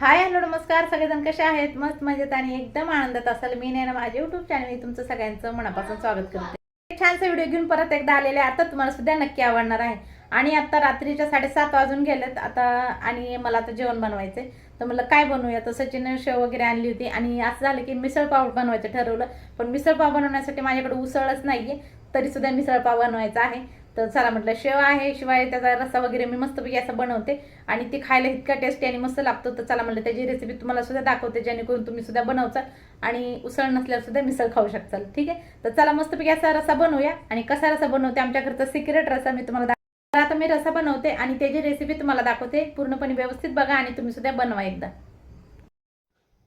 Hi hello नमस्कार. सगळेजण कसे आहेत? मस्त मजेत आणि एकदम आनंदात असाल. मी नाही ना माझ्या युट्यूब चॅनल तुमचं सगळ्यांचं मनापासून स्वागत करते. छानसा व्हिडिओ घेऊन परत एकदा आलेले आहे. आता तुम्हाला सुद्धा नक्की आवडणार आहे. आणि आता रात्रीच्या साडेसात वाजून गेलेत. आता आणि मला आता जेवण बनवायचंय. तर मला काय बनवूया? तर सचिन शेव वगैरे आणली होती. आणि असं झालं की मिसळपाव बनवायचं ठरवलं. पण मिसळपाव बनवण्यासाठी माझ्याकडे उसळच नाही तरी सुद्धा मिसळपाव बनवायचा आहे. तर चला म्हटलं शेव आहे शिवाय त्याचा रस्सा वगैरे मी मस्तपैकी असं बनवते. आणि ती खायला इतका टेस्टी आणि मस्त लागतो तर चला म्हटलं त्याची रेसिपी तुम्हाला सुद्धा दाखवते जेणेकरून तुम्ही सुद्धा बनवचाल. आणि उसळ नसल्यावर सुद्धा मिसळ खाऊ शकताल ठीक आहे? तर चला मस्तपैकी असा रस्सा बनवूया. आणि कसा रस्सा बनवते आमच्या घरचा सिक्रेट रसा मी तुम्हाला तर आता मी रसा बनवते आणि त्याची रेसिपी तुम्हाला दाखवते. पूर्णपणे व्यवस्थित बघा आणि तुम्ही सुद्धा बनवा एकदा.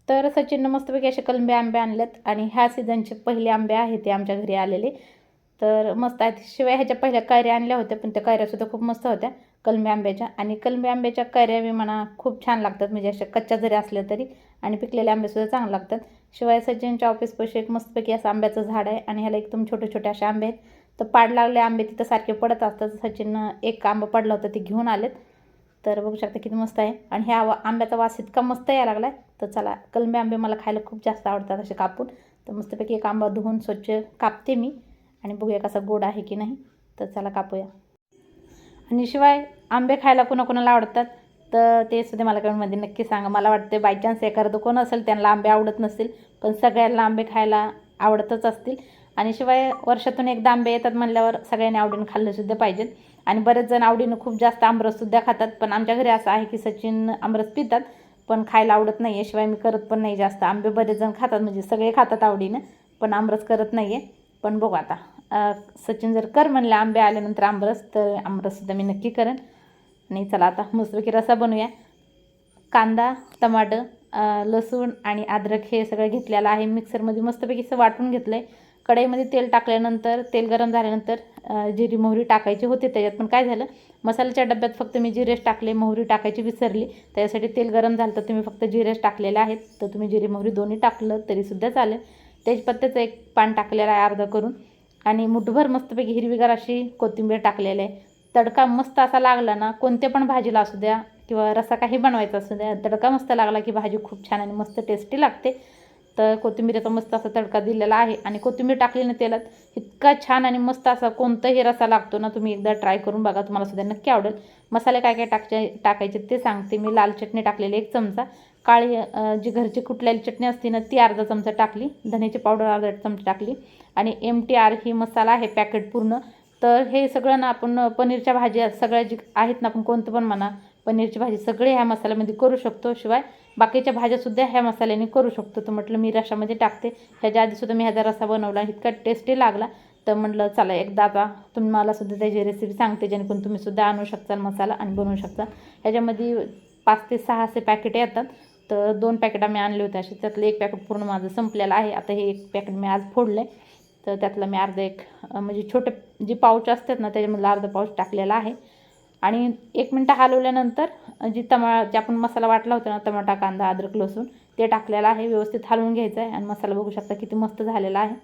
तर सचिननं मस्तपैकी असे कलंबे आंबे आणलेत. आणि ह्या सीझनचे पहिले आंबे आहेत ते आमच्या घरी आलेले. तर मस्त आहेत. शिवाय ह्याच्या पहिल्या कैऱ्या आणल्या होत्या पण त्या कैऱ्यासुद्धा खूप मस्त होत्या कलमी आंब्याच्या. आणि कलमी आंब्याच्या कैऱ्या मी म्हणा खूप छान लागतात म्हणजे अशा कच्च्या जरी असल्या तरी आणि पिकलेले आंबेसुद्धा चांगले लागतात. शिवाय सचिनच्या ऑफिसपाशी एक मस्तपैकी असं आंब्याचं झाड आहे आणि ह्याला एकदम छोटे छोटे असे आंबे आहेत. तर पाड लागले आंबे तिथं सारखे पडत असतात. सचिननं एक आंबा पडला होता ते घेऊन आलेत. तर बघू शकता किती मस्त आहे. आणि ह्या आंब्याचा वास इतका मस्त यायला लागला आहे तर चला कलमी आंबे मला खायला खूप जास्त आवडतात असे कापून. तर मस्तपैकी एक आंबा धुवून स्वच्छ कापते मी. आणि बघूया कसा गोड आहे की नाही तर चला कापूया. आणि शिवाय आंबे खायला कोणाकोणाला आवडतात तर ते सुद्धा मला कमेंटमध्ये नक्की सांगा. मला वाटते बाय चान्स एखादं कोण असेल त्यांना आंबे आवडत नसतील पण सगळ्यांना आंबे खायला आवडतच असतील. आणि शिवाय वर्षातून एकदा आंबे येतात म्हणल्यावर सगळ्यांनी आवडीनं खाल्लंसुद्धा पाहिजेत. आणि बरेच जण आवडीनं खूप जास्त आमरससुद्धा खातात पण आमच्या घरी असं आहे की सचिन आमरस पितात पण खायला आवडत नाही आहे शिवाय मी करत पण नाही जास्त. आंबे बरेच जण खातात म्हणजे सगळे खातात आवडीनं पण आमरस करत नाही आहे पण बघू आता. सचिन जर कर म्हणले आंबे आल्यानंतर आमरस तर आमरससुद्धा मी नक्की करेन. आणि चला आता मस्तपैकी रसा बनवूया. कांदा टमाटर लसूण आणि अद्रक हे सगळं घेतलेलं आहे. मिक्सरमध्ये मस्तपैकी असं वाटून घेतलं आहे कढईमध्ये तेल टाकल्यानंतर तेल गरम झाल्यानंतर जिरी मोहरी टाकायची होती त्याच्यात. पण काय झालं मसाल्याच्या डब्यात फक्त मी जिरेच टाकले मोहरी टाकायची विसरली. त्याच्यासाठी तेल गरम झालं तर तुम्ही फक्त जिरेच टाकलेले आहेत. तर तुम्ही जिरी मोहरी दोन्ही टाकलं तरीसुद्धा चालेल. तेजपत्त्याचं एक पान टाकलेलं आहे अर्धं करून. आणि मुठभर मस्तपैकी हिरवीगार अशी कोथिंबीर टाकलेली आहे. तडका मस्त असा लागला ना कोणत्या पण भाजीला असू द्या किंवा रसा काही बनवायचा असू द्या तडका मस्त लागला की भाजी खूप छान आणि मस्त टेस्टी लागते. तर कोथिंबीरचा मस्त असा तडका दिलेला आहे. आणि कोथिंबीर टाकली ना तेलात इतका छान आणि मस्त असा कोणताही रसा लागतो ना तुम्ही एकदा ट्राय करून बघा तुम्हाला सुद्धा नक्की आवडेल. मसाले काय काय टाकचे टाकायचे ते सांगते. मी लाल चटणी टाकलेली एक चमचा. काळी जी घरची कुठल्याली चटणी असते ना ती अर्धा चमचा टाकली. धण्याची पावडर अर्धा चमचा टाकली. आणि एम टी आर ही मसाला आहे पॅकेट पूर्ण. तर हे सगळं ना आपण पनीरच्या भाज्या सगळ्या जी आहेत ना आपण कोणतं पण म्हणा पनीरची भाजी सगळे ह्या मसाल्यामध्ये करू शकतो. शिवाय बाकीच्या भाज्यासुद्धा ह्या मसाल्याने करू शकतो. तर म्हटलं मी रशामध्ये टाकते. ह्याच्या आधीसुद्धा मी ह्याचा रसा बनवला. इतका टेस्टी लागला. तर म्हटलं चला एकदा आता तुम्ही मला सुद्धा त्याची रेसिपी सांगते. जेणेकरून तुम्ही सुद्धा आणू शकता मसाला आणि बनवू शकता. ह्याच्यामध्ये पाच ते सहा असे पॅकेट येतात. तर दोन पॅकेट आम्ही आणले होते असे. त्यातलं एक पॅकेट पूर्ण माझं संपलेलं आहे. आता हे एक पॅकेट मी आज फोडलं आहे तर त्यातलं मी अर्धा एक म्हणजे छोटे जी पाऊच असतात ना त्याच्यामधलं अर्धा पाऊच टाकलेला आहे. आणि एक मिनटं हलवल्यानंतर जी टमा जे आपण मसाला वाटला होता ना टमाटा कांदा अद्रक लसूण ते टाकलेलं आहे. व्यवस्थित हलवून घ्यायचं आहे. आणि मसाला बघू शकता किती मस्त झालेला आहे.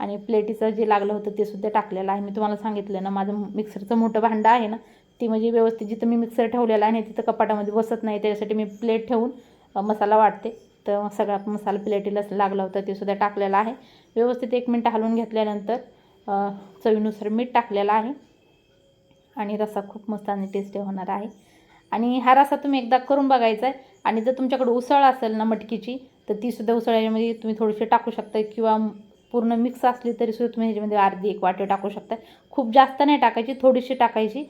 आणि प्लेटीचं जे लागलं होतं ते सुद्धा टाकलेलं आहे. मी तुम्हाला सांगितलं ना माझं मिक्सरचं मोठं भांडं आहे ना ती म्हणजे व्यवस्थित जिथं मी मिक्सर ठेवलेला आहे तिथं कपाटामध्ये बसत नाही. त्याच्यासाठी मी प्लेट ठेवून मसाला वाटते तर सगळा मसाला प्लेटीला लागला होता ते सुद्धा टाकलेला आहे. व्यवस्थित एक मिनटं हलवून घेतल्यानंतर चवीनुसार मीठ टाकलेलं आहे. आणि रसा खूप मस्त आणि टेस्टी होणार आहे. आणि हा रसा तुम्ही एकदा करून बघायचा आहे. आणि जर तुमच्याकडे उसळ असेल ना मटकीची तर ती सुद्धा उसळ याच्यामध्ये तुम्ही थोडीशी टाकू शकता किंवा पूर्ण मिक्स असली तरी सुद्धा तुम्ही ह्याच्यामध्ये अर्धी एक वाटी टाकू शकता खूप जास्त नाही टाकायची थोडीशी टाकायची.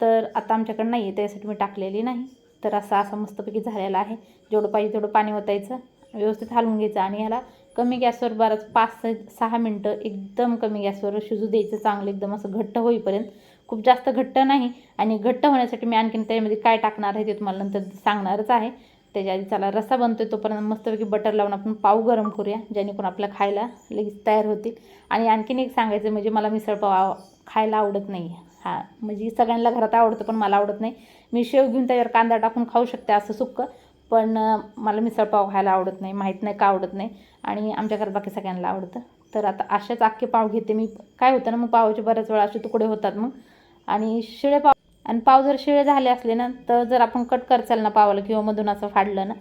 तर आता आमच्याकडे नाही आहे त्यासाठी मी टाकलेली नाही. तर असा असा मस्तपैकी झालेला आहे. जेवढं पाहिजे तेवढं पाणी ओतायचं. व्यवस्थित हलवून घ्यायचं आणि ह्याला कमी गॅसवर बरंच पाच स- सहा मिनटं एकदम कमी गॅसवर शिजू द्यायचं चांगलं एकदम असं घट्ट होईपर्यंत. खूप जास्त घट्ट नाही आणि घट्ट होण्यासाठी मी आणखीन त्यामध्ये काय टाकणार आहे ते तुम्हाला नंतर सांगणारच आहे. त्याच्या आधी चला रस्सा बनतोय तोपर्यंत मस्तपैकी बटर लावून आपण पाव गरम करूया जेणेकरून आपल्या खायला लगेच तयार होतील. आणि आणखीन एक सांगायचं म्हणजे मला मिसळपाव खायला आवडत नाही हा म्हणजे सगळ्यांना घरात आवडतं पण मला आवडत नाही. मी शेव घेऊन त्याच्यावर कांदा टाकून खाऊ शकते असं सुक्क पण मला मिसळपाव खायला आवडत नाही माहीत नाही का आवडत नाही. आणि आमच्या घरात बाकी सगळ्यांना आवडतं. तर आता असेच अख्खे पाव घेते मी. काय होतं ना मग पावाचे बऱ्याच वेळा असे तुकडे होतात मग. आणि शिळे पाव आणि पाव जर शिळे झाले असले ना तर जर आपण कट करचाल ना पावाला किंवा मधून असं फाडलं ना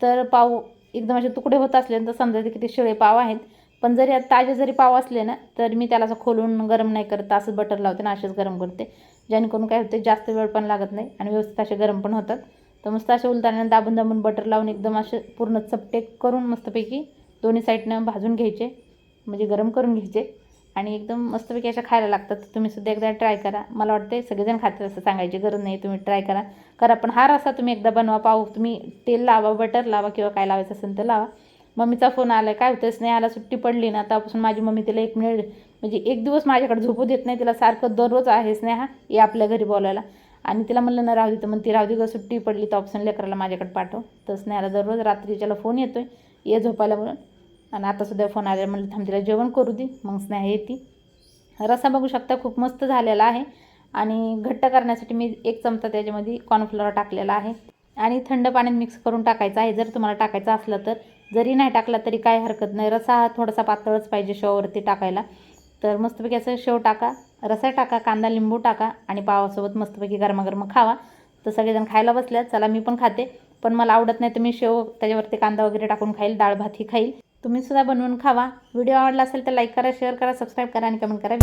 तर पाव एकदम असे तुकडे होत असले ना तर समजायचे की ते शिळे पाव आहेत. पण जरी ताजे जरी पाव असले ना तर मी त्याला असं खोलून गरम नाही करत. असंच बटर लावते ना असेच गरम करते. जेणेकरून काय होते जास्त वेळ पण लागत नाही आणि व्यवस्थित असे गरम पण होतात. तर मस्त असे उलताना दाबून दाबून बटर लावून एकदम असे पूर्ण चपटे करून मस्तपैकी दोन्ही साईडनं भाजून घ्यायचे. म्हणजे गरम करून घ्यायचे. आणि एकदम मस्तपैकी अशा खायला लागतात. तुम्ही सुद्धा एकदा ट्राय करा. मला वाटते सगळेजण खातात असं सांगायची गरज नाही. तुम्ही ट्राय करा. करा पण हा रसा तुम्ही एकदा बनवा. पाहू तुम्ही तेल लावा बटर लावा किंवा काय लावायचं असेल तर लावा. मम्मीचा फोन आला काय होतं स्नेहाला सुट्टी पडली ना आतापासून माझी मम्मी तिला एक मिनिट म्हणजे एक दिवस माझ्याकडे झोपू देत नाही. तिला सारखं दररोज आहे स्नेहा ये आपल्या घरी बोलायला. आणि तिला म्हणलं ना राहू दे तर. मग ती राहू दे ग सुट्टी पडली तर ऑप्शन लेकराला माझ्याकडे पाठव. तर स्नेहाला दररोज रात्री त्याला फोन येतोय ये झोपायला म्हणून आणि आता सुद्धा फोन आला म्हणलं थांब तिला जेवण करू दे. मग स्नेहा येते. रसा बघू शकता खूप मस्त झालेला आहे. आणि घट्ट करण्यासाठी मी एक चमचा त्याच्यामध्ये कॉर्नफ्लोअर टाकलेला आहे. आणि थंड पाण्यात मिक्स करून टाकायचं आहे. जर तुम्हाला टाकायचं असलं तर. जरी नाही टाकला तरी काय हरकत नाही. रसा हा थोडासा पातळच पाहिजे शेवावरती टाकायला. तर मस्तपैकी असं शेव टाका रसा टाका कांदा लिंबू टाका आणि पावासोबत मस्तपैकी गरमागरम खावा. तर सगळेजण खायला बसल्यात. चला मी पण खाते. पण मला आवडत नाही तर मी शेव त्याच्यावरती कांदा वगैरे टाकून खाईल डाळ भातही खाईल. तुम्ही सुद्धा बनवून खावा. व्हिडिओ आवडला असेल तर लाईक करा शेअर करा सबस्क्राईब करा आणि कमेंट करा.